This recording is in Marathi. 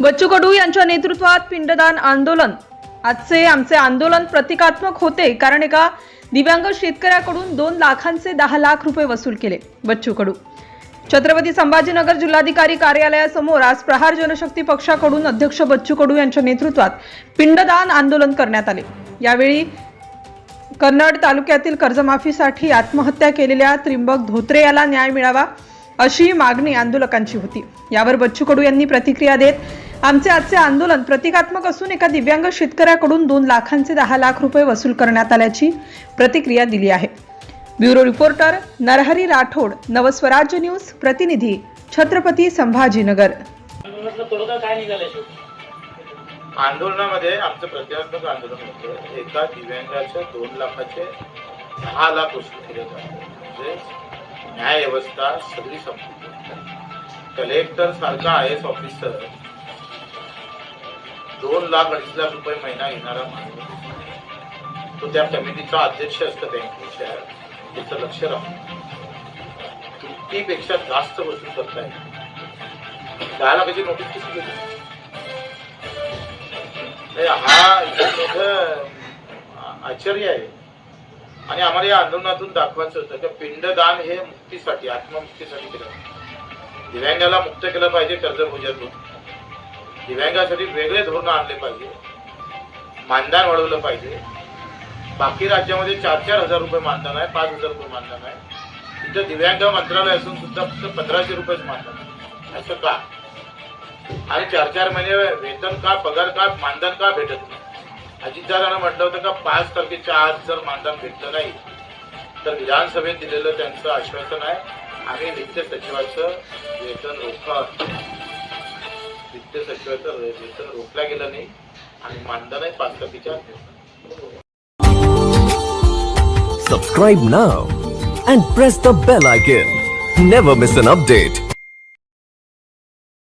बच्चू कडू यांच्या नेतृत्वात पिंडदान आंदोलन. आजचे आमचे आंदोलन प्रतिकात्मक होते कारण एका दिव्यांग शेतकऱ्याकडून दोन लाखांचे दहा लाख रुपये वसूल केले. बच्चू कडू. छत्रपती संभाजीनगर जिल्हाधिकारी कार्यालयासमोर आज प्रहार जनशक्ती पक्षाकडून अध्यक्ष बच्चू कडू यांच्या नेतृत्वात पिंडदान आंदोलन करण्यात आले. यावेळी कन्नड तालुक्यातील कर्जमाफीसाठी आत्महत्या केलेल्या त्रिंबक धोत्रे याला न्याय मिळावा अशी मागणी आंदोलकांची होती. यावर बच्चू कडू यांनी प्रतिक्रिया देत आमचे आजचे आंदोलन प्रतिकात्मक असून एका दिव्यांग शेतकऱ्याकडून दोन लाखांचे दहा लाख रुपये वसूल करण्यात आल्याची प्रतिक्रिया दिली आहे. Bureau reporter Narhari Rathod Navswarajya news प्रतिनिधी छत्रपती संभाजीनगर? आंदोलनामध्ये आमचं प्रतिकात्मक आंदोलन होतं. एका दिव्यांगाच्या दोन लाखाचे दहा लाख वसूल केले जाते म्हणजे न्याय व्यवस्था सगळी संपली. कलेक्टर सारखा आय एस ऑफिसर दोन लाख अडीच लाख रुपये महिना येणारा माणूस तो त्या कमिटीचा अध्यक्ष असतो बँकेच्या त्याचं लक्ष राहून. दुपटीपेक्षा जास्त वसूल करताय. दहा लाखाची नोटीस कशी गेली हा मोठं आश्चर्य आहे. आणि आम्हाला या आंदोलनातून दाखवायचं होतं की पिंडदान हे मुक्तीसाठी आत्ममुक्तीसाठी केलं. दिव्यांगाला मुक्त केलं पाहिजे कर्जभोजातून दिव्यांगासाठी वेगळे धोरण आणले पाहिजे. मानधन वाढवलं पाहिजे. बाकी राज्यामध्ये चार चार हजार रुपये मानधन आहे पाच हजार रुपये मानधन आहे. तिथं दिव्यांग मंत्रालय असून सुद्धा फक्त पंधराशे रुपयेच मानधन आहे. असं का? आणि चार चार महिने वेतन का पगार का मानधन का भेटत नाही? अजितदारानं म्हटलं होतं का पाच तारखेच्या आज जर मानधन भेटलं नाही तर विधानसभेत दिलेलं त्यांचं आश्वासन आहे आम्ही वित्त सचिवाचं वेतन रोखा. वित्त सचिवाचं वेतन रोखलं गेलं नाही आणि मानधन आहे पाच तारखेच्या आत भेटलं. Subscribe now and press the bell icon. Never miss an update.